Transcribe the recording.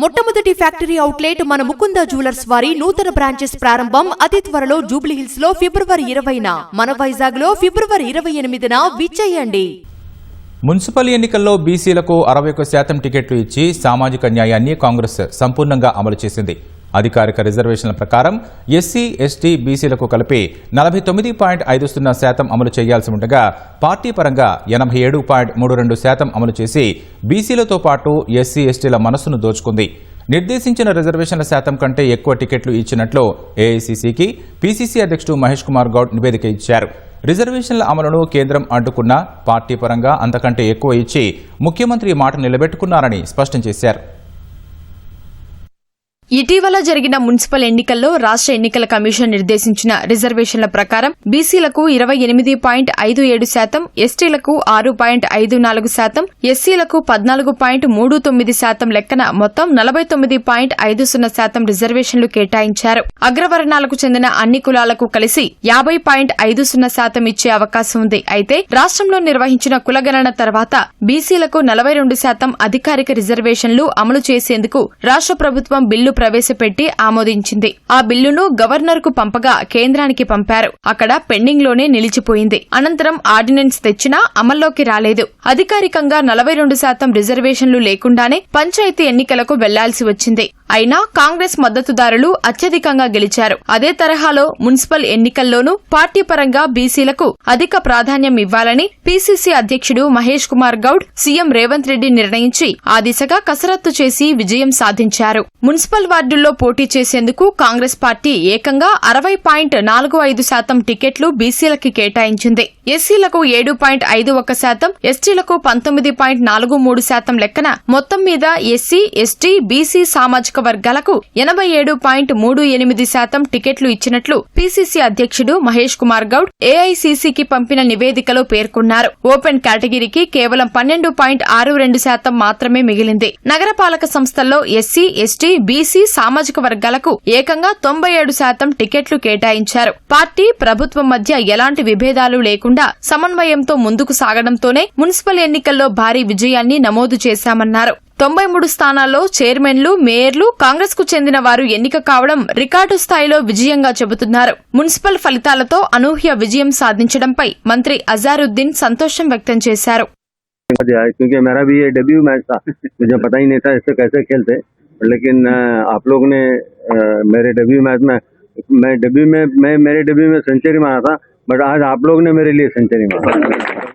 మొట్టమొదటి factory outlet మన Mukunda jewellers వారి నూతన బ్రాంచెస్ ప్రారంభం అతి త్వరలో జూబ్లీహిల్స్లో ఫిబ్రవరి ఇరవైన. మన వైజాగ్లో ఫిబ్రవరి ఇరవై ఎనిమిదిన విచ్చేయండి. మున్సిపల్ ఎన్నికల్లో బీసీలకు అరవై ఒక్క శాతం టికెట్లు ఇచ్చి సామాజిక న్యాయాన్ని కాంగ్రెస్ సంపూర్ణంగా అమలు చేసింది. అధికారిక రిజర్వేషన్ల ప్రకారం ఎస్సీ ఎస్టీ బీసీలకు కలిపి నలభై తొమ్మిది పాయింట్ ఐదు సున్నా శాతం అమలు చేయాల్సి ఉండగా పార్టీ పరంగా ఎనభై ఏడు పాయింట్ మూడు రెండు శాతం అమలు చేసి బీసీలతో పాటు ఎస్సీ ఎస్టీల మనస్సును దోచుకుంది. నిర్దేశించిన రిజర్వేషన్ల శాతం కంటే ఎక్కువ టికెట్లు ఇచ్చినట్లు ఏఐసీసీకి పీసీసీ అధ్యక్షుడు మహేష్ కుమార్ గౌడ్ నివేదిక ఇచ్చారు. రిజర్వేషన్ల అమలును కేంద్రం అడ్డుకున్నా పార్టీ పరంగా అంతకంటే ఎక్కువ ఇచ్చి ముఖ్యమంత్రి మాట నిలబెట్టుకున్నారని స్పష్టం చేశారు. ఇటీవల జరిగిన మున్సిపల్ ఎన్నికల్లో రాష్ట్ర ఎన్నికల కమిషన్ నిర్దేశించిన రిజర్వేషన్ల ప్రకారం బీసీలకు ఇరవై ఎనిమిది పాయింట్ ఐదు ఏడు శాతం ఎస్టీలకు ఆరు పాయింట్ ఐదు నాలుగు శాతం ఎస్సీలకు పద్నాలుగు పాయింట్ మూడు తొమ్మిది శాతం లెక్కన మొత్తం నలభై తొమ్మిది పాయింట్ ఐదు సున్నా శాతం రిజర్వేషన్లు కేటాయించారు. అగ్రవర్ణాలకు చెందిన అన్ని కులాలకు కలిసి యాభై పాయింట్ ఐదు సున్నా శాతం ఇచ్చే అవకాశం ఉంది. అయితే రాష్ట్రంలో నిర్వహించిన కులగణన తర్వాత బీసీలకు నలభై రెండు శాతం అధికారిక రిజర్వేషన్లు అమలు చేసేందుకు రాష్ట్ర ప్రభుత్వం బిల్లు ప్రవేశపెట్టి ఆమోదించింది. ఆ బిల్లును గవర్నర్కు పంపగా కేంద్రానికి పంపారు. అక్కడ పెండింగ్లోనే నిలిచిపోయింది. అనంతరం ఆర్డినెన్స్ తెచ్చినా అమల్లోకి రాలేదు. అధికారికంగా నలభై రెండు శాతం రిజర్వేషన్లు లేకుండానే పంచాయతీ ఎన్నికలకు వెళ్ళాల్సి వచ్చింది. అయినా కాంగ్రెస్ మద్దతుదారులు అత్యధికంగా గెలిచారు. అదే తరహాలో మున్సిపల్ ఎన్నికల్లోనూ పార్టీ పరంగా బీసీలకు అధిక ప్రాధాన్యం ఇవ్వాలని పీసీసీ అధ్యక్షుడు మహేష్ కుమార్ గౌడ్ సీఎం రేవంత్ రెడ్డి నిర్ణయించి ఆ దిశగా కసరత్తు చేసి విజయం సాధించారు. మున్సిపల్ వార్డుల్లో పోటీ చేసేందుకు కాంగ్రెస్ పార్టీ ఏకంగా అరవై పాయింట్ నాలుగు ఐదు శాతం టికెట్లు బీసీలకి కేటాయించింది. ఎస్సీలకు ఏడు పాయింట్ ఐదు ఒక శాతం ఎస్టీలకు పంతొమ్మిది పాయింట్ నాలుగు మూడు శాతం లెక్కన మొత్తం మీద ఎస్సీ ఎస్టీ బీసీ సామాజిక వర్గాలకు ఎనభై ఏడు పాయింట్ మూడు ఎనిమిది శాతం టికెట్లు ఇచ్చినట్లు పీసీసీ అధ్యక్షుడు మహేష్ కుమార్ గౌడ్ ఏఐసీసీకి పంపిన నివేదికలో పేర్కొన్నారు. ఓపెన్ కేటగిరీకి కేవలం పన్నెండు పాయింట్ ఆరు రెండు శాతం మాత్రమే మిగిలింది. నగరపాలక సంస్థల్లో ఎస్సీ ఎస్టీ బీసీ సామాజిక వర్గాలకు ఏకంగా తొంభై ఏడు శాతం టికెట్లు కేటాయించారు. పార్టీ ప్రభుత్వం మధ్య ఎలాంటి విభేదాలు లేకుండా సమన్వయంతో ముందుకు సాగడంతోనే మున్సిపల్ ఎన్నికల్లో భారీ విజయాన్ని నమోదు చేశామన్నారు. తొంభై మూడు స్థానాల్లో చైర్మన్లు మేయర్లు కాంగ్రెస్కు చెందిన వారు ఎన్నిక కావడం రికార్డు స్థాయిలో విజయంగా చెబుతున్నారు. మున్సిపల్ ఫలితాలతో అనూహ్య విజయం సాధించడంపై మంత్రి అజారుద్దీన్ సంతోషం వ్యక్తం చేశారు. दिया आए, क्योंकि मेरा भी ये डेब्यू मैच था। मुझे पता ही नहीं था इससे कैसे खेलते। लेकिन आप लोग ने मेरे डेब्यू मैच में, मैं डेब्यू में, मैं, मेरे डेब्यू में सेंचुरी मारा था बट आज आप लोग ने मेरे लिए सेंचुरी मारा।